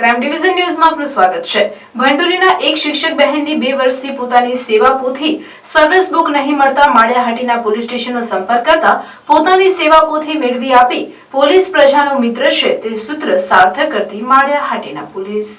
Crime division ન્યૂઝમાં આપનું સ્વાગત છે. ભંડોરીના એક શિક્ષક બહેનની બે વર્ષથી પોતાની સેવા પોથી સર્વિસ બુક નહીં મળતા માળિયાહાટીના પોલીસ સ્ટેશનનો સંપર્ક કરતા પોતાની સેવા પોથી મેળવી આપી પોલીસ પ્રજાનો મિત્ર છે તે સૂત્ર સાર્થક કરતી માળિયાહાટીના પોલીસ.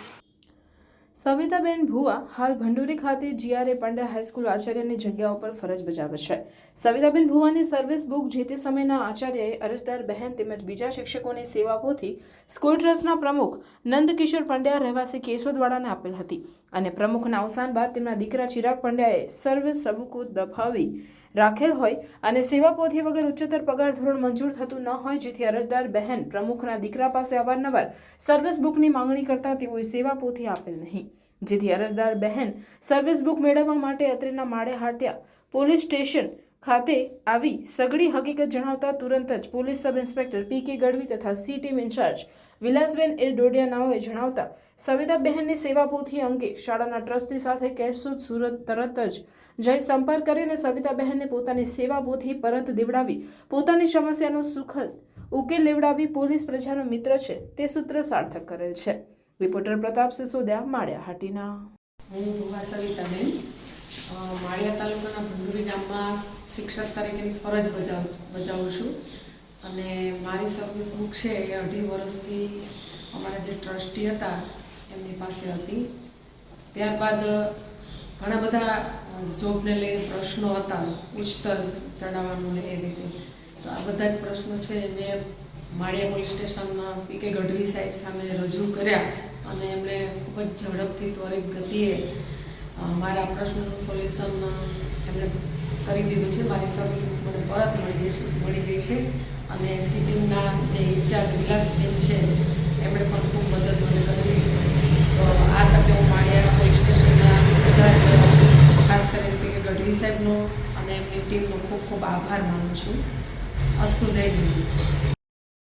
સવિતાબેન ભુવા હાલ ભંડોરી ખાતે જીઆરએ પંડ્યા હાઈસ્કૂલ આચાર્યની જગ્યા ઉપર ફરજ બજાવે છે. સવિતાબેન ભુવાની સર્વિસ બુક જે તે સમયના આચાર્યએ અરજદાર બહેન તેમજ બીજા શિક્ષકોની સેવા પોથી સ્કૂલ ટ્રસ્ટના પ્રમુખ નંદકિશોર પંડ્યા રહેવાસી કેશોદવાડાને આપેલ હતી અને પ્રમુખના અવસાન બાદ તેમના દીકરા ચિરાગ પંડ્યાએ સર્વિસ સબુકો દફાવી રાખેલ હોય અને સેવા પોથી વગર ઉચ્ચતર પગાર ધોરણ મંજૂર થતું ન હોય જેથી અરજદાર બહેન પ્રમુખના દીકરા પાસે અવારનવાર સર્વિસ બુકની માંગણી કરતા તેઓએ સેવા પોથી આપેલ નહીં. જેથી અરજદાર બહેન સર્વિસ બુક મેળવવા માટે અત્રેના માળે હાટ્યા. પોલીસ સ્ટેશન ખાતે આવી સઘળી હકીકત જણાવતા તુરંત જ પોલીસ સબ ઇન્સ્પેક્ટર પી કે ગઢવી તથા C team incharge Vilasben L ડોડિયાનાઓએ જણાવતા સવિતાબહેનની સેવા પોથી અંગે શાળાના ટ્રસ્ટી સાથે કેશોદ સુરત તરત જ જઈ સંપર્ક કરીને સવિતાબહેનને પોતાની સેવા પોથી પરત દેવડાવી, પોતાની સમસ્યાનો સુખદ ઉકેલ લેવડાવી પોલીસ પ્રજાનો મિત્ર છે, તે સૂત્ર સાર્થક કરેલ છે. રિપોર્ટર પ્રતાપ સિસોદિયા, માળિયા હાટીના. હું ભુવા સવિતાબેન માળિયા તાલુકાના ભંડુરી ગામમાં શિક્ષક તરીકેની ફરજ બજાવ, બજાવું છું. અને મારી સર્વિસ બુક છે એ અઢી વર્ષથી અમારા જે ટ્રસ્ટી હતા, એમની પાસે હતી. ત્યારબાદ ઘણા બધા જોબને લઈને પ્રશ્નો હતા ઉચ્ચતર ચડાવવાનું ને એ રીતે. તો આ બધા જ પ્રશ્નો છે મેં માળિયા પોલીસ સ્ટેશનના પી કે ગઢવી સાહેબ સામે રજૂ કર્યા અને એમણે ખૂબ જ ઝડપથી ત્વરિત ગતિએ મારા પ્રશ્નનું સોલ્યુશન એમણે કરી દીધું છે. મારી સર્વિસ મને પરત મળી ગઈ છે, મળી ગઈ છે. અને સિટિંગના જે ઇન્ચાર્જ વિલાસબેન છે, એમણે પણ ખૂબ મદદ મને કરેલી છે. તો આ તકે હું માળિયા પોલીસ સ્ટેશનના બધા ખાસ કરીને કે ગઢવી સાહેબનો અને એમની ટીમનો ખૂબ ખૂબ આભાર માનું છું. અસ્તુ જય હિન્દ.